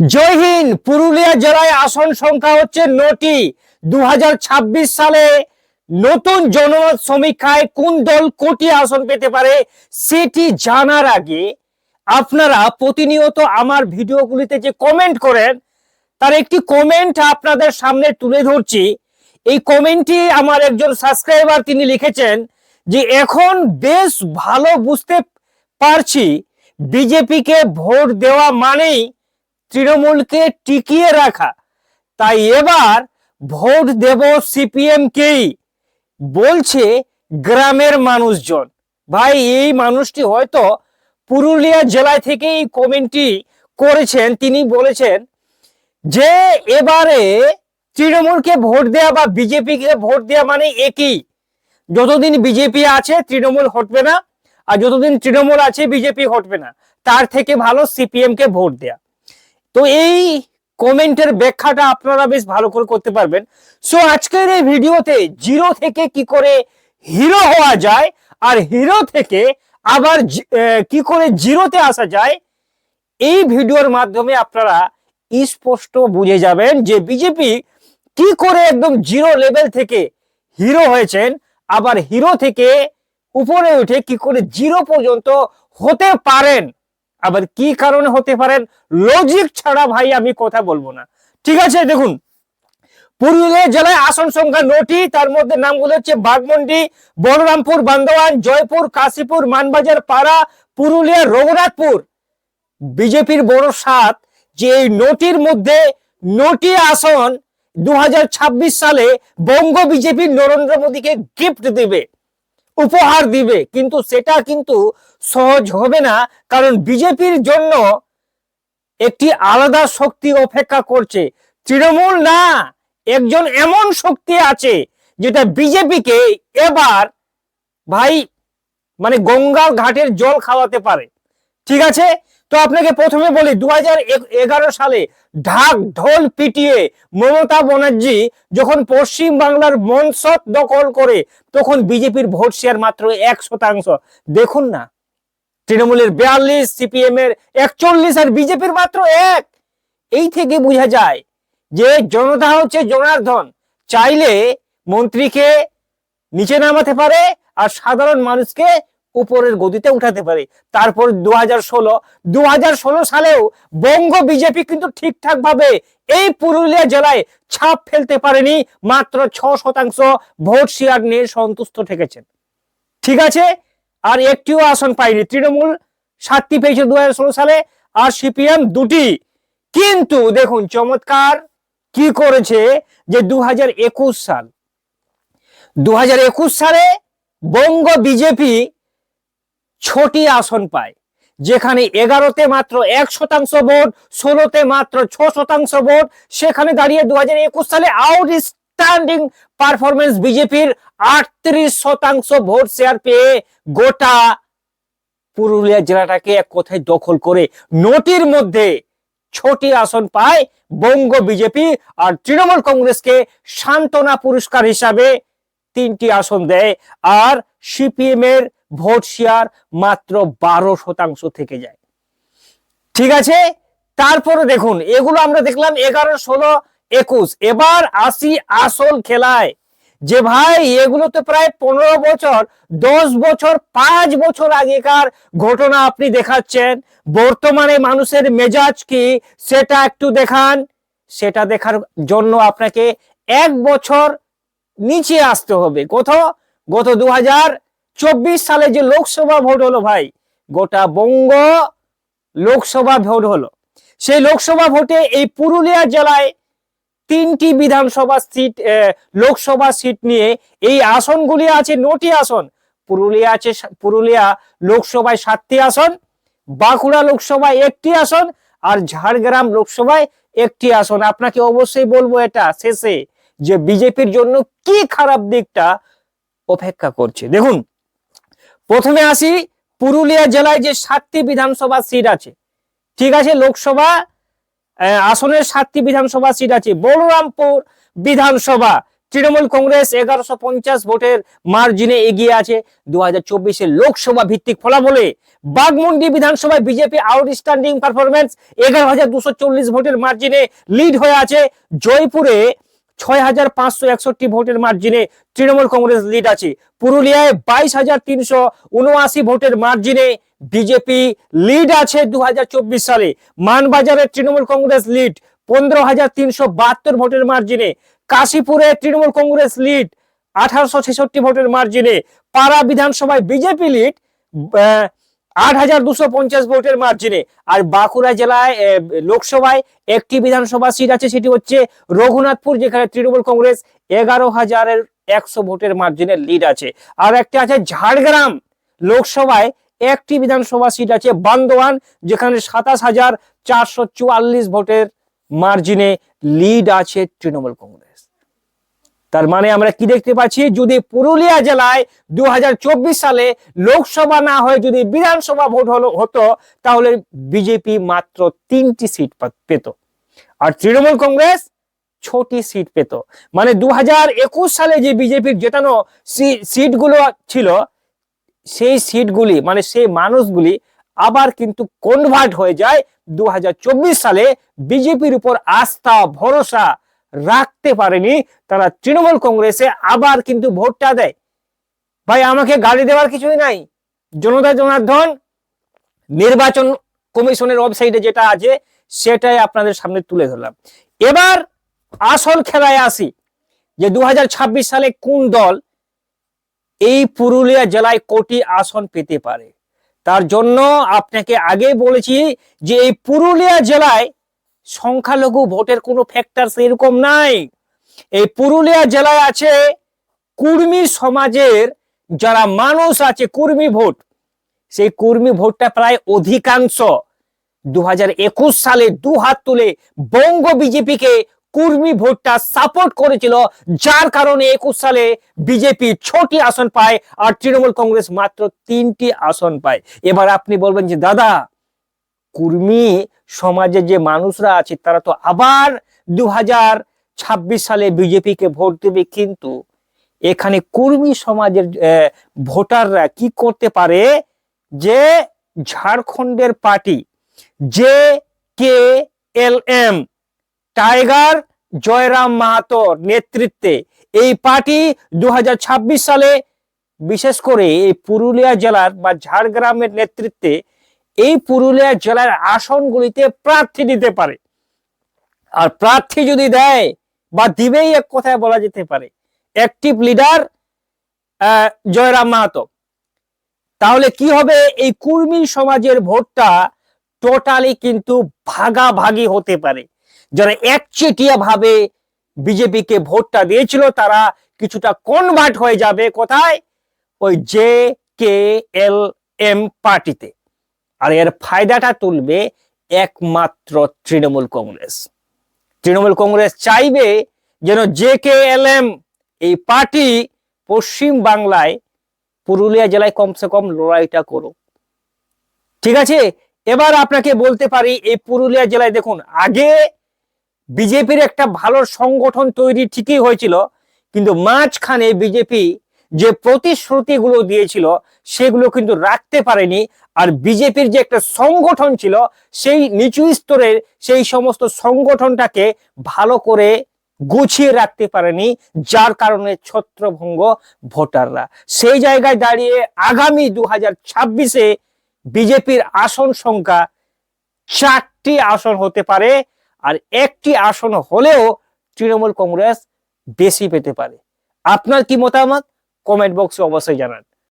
জয় হিন্দ, পুরুলিয়া জেলায় আসন সংখ্যা হচ্ছে নটি। দু হাজার ছাব্বিশ সালে নতুন জনমত সমীক্ষায় কোন দল কোটি আসন পেতে পারে সেটি জানার আগে আপনারা প্রতিনিয়ত আমার ভিডিওগুলিতে যে কমেন্ট করেন, তার একটি কমেন্ট আপনাদের সামনে তুলে ধরছি। এই কমেন্টটি আমার একজন সাবস্ক্রাইবার তিনি লিখেছেন যে, এখন বেশ ভালো বুঝতে পারছি, বিজেপিকে ভোট দেওয়া মানেই তৃণমূলকে টিকিয়ে রাখা। তাই এবার ভোট দেব সিপিএম কেই বলছে গ্রামের মানুষজন। ভাই, এই মানুষটি হয়তো পুরুলিয়া জেলায় থেকে এই কমেন্টটি করেছেন। তিনি বলেছেন যে এবারে তৃণমূলকে ভোট দেওয়া বা বিজেপিকে ভোট দেওয়া মানে একই। যতদিন বিজেপি আছে, তৃণমূল হটবে না। আর যতদিন তৃণমূল আছে, বিজেপি হটবে না। তার থেকে ভালো সিপিএম কে ভোট দেয়া। তো এই কমেন্টের ব্যাখ্যাটা আপনারা বেশ ভালো করে করতে পারবেন। সো আজকের এই ভিডিওতে জিরো থেকে কি করে হিরো হওয়া যায় আর হিরো থেকে আবার কি করে জিরোতে আসা যায়, এই ভিডিওর মাধ্যমে আপনারা স্পষ্ট বুঝে যাবেন যে বিজেপি কি করে একদম জিরো লেভেল থেকে হিরো হয়েছেন, আবার হিরো থেকে উপরে উঠে কি করে জিরো পর্যন্ত হতে পারেন। আবার কি কারণে হতে পারেন? লজিক ছাড়া ভাই আমি কথা বলব না। ঠিক আছে, দেখুন। পুরুলিয়া জেলায় আসন সংখ্যা নটি, তার মধ্যে নামগুলো হচ্ছে বাগমন্ডি, বলরামপুর, বান্দোয়ান, জয়পুর, কাশীপুর, মানবাজার, পাড়া, পুরুলিয়া, রঘুনাথপুর। বিজেপির বড় সাত, যে এই নটির মধ্যে নটি আসন দু হাজার ছাব্বিশ সালে বঙ্গ বিজেপি নরেন্দ্র মোদীকে গিফট দিবে, উপহার দিবে, কিন্তু সেটা কিন্তু সহজ হবে না, কারণ বিজেপির জন্য একটি আলাদা শক্তি অপেক্ষা করছে। তৃণমূল না, একজন এমন শক্তি আছে যেটা বিজেপিকে এবার ভাই মানে গঙ্গার ঘাটের জল খাওয়াতে পারে। ঠিক আছে? তো আপনাকে প্রথমে বলি দু হাজার এগারো সালে ঢাক ঢোল পিটিয়ে মমতা ব্যানার্জি যখন পশ্চিম বাংলার দখল করে, তখন বিজেপির ভোট শেয়ার মাত্র এক শতাংশ। দেখুন না তৃণমূলের বিয়াল্লিশ সিপিএম এর একচল্লিশ আর বিজেপির মাত্র এক। এই থেকে বোঝা যায় যে জনতা হচ্ছে জনার্দন। চাইলে মন্ত্রীকে নিচে নামাতে পারে আর সাধারণ মানুষকে উপরের গদিতে উঠাতে পারে। তারপর দু হাজার ষোলো দু হাজার ষোলো সালেও বঙ্গ বিজেপি কিন্তু ঠিকঠাক ভাবে এই পুরুলিয়া জেলায় ছাপ ফেলতে পারেনি, মাত্র ছ শতাংশ ভোট শেয়ার নিয়ে সন্তুষ্ট থেকেছেন। ঠিক আছে? আর একটিও আসন পায়নি তৃণমূল সাতটি পেয়েছে দু হাজার ষোলো সালে আর সিপিএম দুটি। কিন্তু দেখুন, চমৎকার কি করেছে যে দু হাজার একুশ সাল দু হাজার একুশ সালে বঙ্গ বিজেপি ছটি আসন পায়, যেখানে এগারোতে মাত্র এক শতাংশ ভোট, ষোলোতে মাত্র ছ শতাংশ ভোট। সেখানে দাঁড়িয়ে দু হাজার একুশ সালে আউট আউটস্ট্যান্ডিং পারফরমেন্স বিজেপির আটত্রিশ শতাংশ ভোট শেয়ার পেয়ে গোটা পুরুলিয়া জেলাটাকে এক কথায় দখল করে নটির মধ্যে ছটি আসন পায় বঙ্গ বিজেপি আর তৃণমূল কংগ্রেসকে সান্ত্বনা পুরস্কার হিসাবে তিনটি আসন দেয় আর সিপিএম এর ভোট শেয়ার মাত্র বারো শতাংশ থেকে যায়। ঠিক আছে? তারপরে দেখুন, এগুলো আমরা দেখলাম এগারো, ষোলো, একুশ। এবার আসি আসল খেলায়। যে ভাই এগুলো তো প্রায় পনেরো বছর, দশ বছর, পাঁচ বছর আগেকার ঘটনা আপনি দেখাচ্ছেন। বর্তমানে মানুষের মেজাজ কি? সেটা একটু দেখান। সেটা দেখার জন্য আপনাকে এক বছর নিচে আসতে হবে। কত গত দু সালে যে লোকসভা ভোট হলো ভাই, গোটা বঙ্গ লোকসভা ভোট হলো। সেই লোকসভা ভোটে এই পুরুলিয়া জেলায় তিনটি বিধানসভা সিট লোকসভা সিট নিয়ে এই আসনগুলি আছে নটি আসন। পুরুলিয়া আছে পুরুলিয়া লোকসভায় সাতটি আসন, বাঁকুড়া লোকসভায় একটি আসন, আর ঝাড়গ্রাম লোকসভায় একটি আসন। আপনাকে অবশ্যই বলব এটা শেষে যে বিজেপির জন্য কি খারাপ দিকটা অপেক্ষা করছে। দেখুন, প্রথমে আসি, পুরুলিয়া জেলায় যে সাতটি বিধানসভা সিট আছে, ঠিক আছে, লোকসভা আসনের সাতটি বিধানসভা সিট আছে। বলরামপুর বিধানসভা, তৃণমূল কংগ্রেস এগারোশো পঞ্চাশ ভোটের মার্জিনে এগিয়ে আছে। দু হাজার লোকসভা ভিত্তিক ফলাফলে বাগমুন্ডি বিধানসভায় বিজেপি আউটস্ট্যান্ডিং পারফরমেন্স এগারো হাজার দুশো চল্লিশ ভোটের মার্জিনে লিড হয়ে আছে। জয়পুরে ছয় হাজার পাঁচশো একষট্টি ভোটের মার্জিনে তৃণমূল কংগ্রেস লিড আছে। পুরুলিয়ায় বাইশ হাজার তিনশো উনআশি ভোটের মার্জিনে বিজেপি লিড আছে দু হাজার চব্বিশ সালে। মানবাজারের তৃণমূল কংগ্রেস লিড পনেরো হাজার তিনশো বাহাত্তর ভোটের মার্জিনে কাশীপুরে তৃণমূল কংগ্রেস লিড আঠারোশো ছেষট্টি ভোটের মার্জিনে পাড়া বিধানসভায় বিজেপি লিড আট হাজার দুশো পঞ্চাশ ভোটের মার্জিনে আর বাঁকুড়া জেলায় লোকসভায় একটি বিধানসভা সিট আছে, সেটি হচ্ছে রঘুনাথপুর, যেখানে তৃণমূল কংগ্রেস এগারো হাজারের একশো ভোটের মার্জিনে লিড আছে। আর একটা আছে ঝাড়গ্রাম, লোকসভায় একটি বিধানসভা সিট আছে বান্দোয়ান, যেখানে সাতাশ হাজার চারশো চুয়াল্লিশ ভোটের মার্জিনে লিড আছে তৃণমূল কংগ্রেস। তার মানে আমরা কি দেখতে পাচ্ছি? যদি পুরুলিয়া জেলায় দু হাজার চব্বিশ সালে লোকসভা না হয়ে যদি বিধানসভা ভোট হলো, হতো, তাহলে বিজেপি মাত্র তিনটি সিট পেত। আর তৃণমূল কংগ্রেস ছটি সিট পেত। মানে দু হাজার একুশ সালে যে বিজেপির জেতানো সিটগুলো ছিল সেই সিটগুলি মানে সেই মানুষগুলি আবার কিন্তু কনভার্ট হয়ে যায় দু হাজার চব্বিশ সালে বিজেপির উপর আস্থা, ভরসা রাখতে পারেনি তারা তৃণমূল কংগ্রেসে আবার কিন্তু ভোটটা দেয়। ভাই, আমাকে গাড়ি দেওয়ার কিছুই নাই। জনতা জনার্দন, নির্বাচন কমিশনের ওয়েবসাইটে যেটা আছে সেটাই আপনাদের সামনে তুলে ধরলাম। এবার আসল খেলায় আসি যে দু হাজার ছাব্বিশ সালে কোন দল এই পুরুলিয়া জেলায় কোটি আসন পেতে পারে। তার জন্য আপনাকে আগে বলেছি যে এই পুরুলিয়া জেলায় সংখ্যালঘু ভোটের কোনো ফ্যাক্টর সেরকম নাই। এই পুরুলিয়া জেলায় আছে কুর্মী সমাজের যারা মানুষ আছে, কুর্মী ভোট। সেই কুর্মী ভোটটা প্রায় অধিকাংশ। দু হাজার একুশ সালে দু হাত তুলে বঙ্গ বিজেপিকে কুর্মী ভোটটা সাপোর্ট করেছিল। যার কারণে একুশ সালে বিজেপি ছটি আসন পায় আর তৃণমূল কংগ্রেস মাত্র তিনটি আসন পায়। এবার আপনি বলবেন যে, দাদা, কুর্মী সমাজে যে মানুষরা আছে, তারা তো আবার দু সালে বিজেপিকে ভোট দেবে। কিন্তু এখানে কুর্মী সমাজের ভোটাররা কি করতে পারে? যে ঝাড়খণ্ডের party J K L M tiger Jairam মাহাতোর নেতৃত্বে এই পার্টি দু হাজার ছাব্বিশ সালে বিশেষ করে এই পুরুলিয়া জেলার বা ঝাড়গ্রামের নেতৃত্বে এই পুরুলিয়া জেলার আসনগুলিতে প্রার্থী দিতে পারে। আর প্রার্থী যদি দেয় বা দিবেই এক কথায় বলা যেতে পারে অ্যাক্টিভ লিডার জয়রাম মাহাতো। তাহলে কি হবে? এই কুর্মী সমাজের ভোটটা টোটালি কিন্তু ভাগাভাগি হতে পারে। যারা একচেটিয়া ভাবে বিজেপিকে ভোটটা দিয়েছিল, তারা কিছুটা কনভার্ট হয়ে যাবে কোথায়? ওই জে কে এল এম পার্টিতে। আর এর ফায়দাটা তুলবে একমাত্র তৃণমূল কংগ্রেস। তৃণমূল কংগ্রেস চাইবে যেন জে কে এল এম এই পার্টি পশ্চিম বাংলায় পুরুলিয়া জেলায় কমসে কম লড়াইটা করো ঠিক আছে? এবার আপনাকে বলতে পারি, এই পুরুলিয়া জেলায় দেখুন, আগে বিজেপির একটা ভালো সংগঠন তৈরি ঠিকই হয়েছিল, কিন্তু মাঝখানে বিজেপি যে প্রতিশ্রুতিগুলো দিয়েছিল, সেগুলো কিন্তু রাখতে পারেনি, আর বিজেপির যে একটা সংগঠন ছিল, সেই নিচু স্তরের সেই সমস্ত সংগঠনটাকে ভালো করে গুছিয়ে রাখতে পারেনি, যার কারণে ছত্রভঙ্গ ভোটাররা। সেই জায়গায় দাঁড়িয়ে আগামী দু হাজার ছাব্বিশে বিজেপির আসন সংখ্যা চারটি আসন হতে পারে আর একটি আসন হলেও তৃণমূল কংগ্রেস বেশি পেতে পারে। আপনার কি মতামত? কমেন্ট বক্সে অবশ্যই জানান।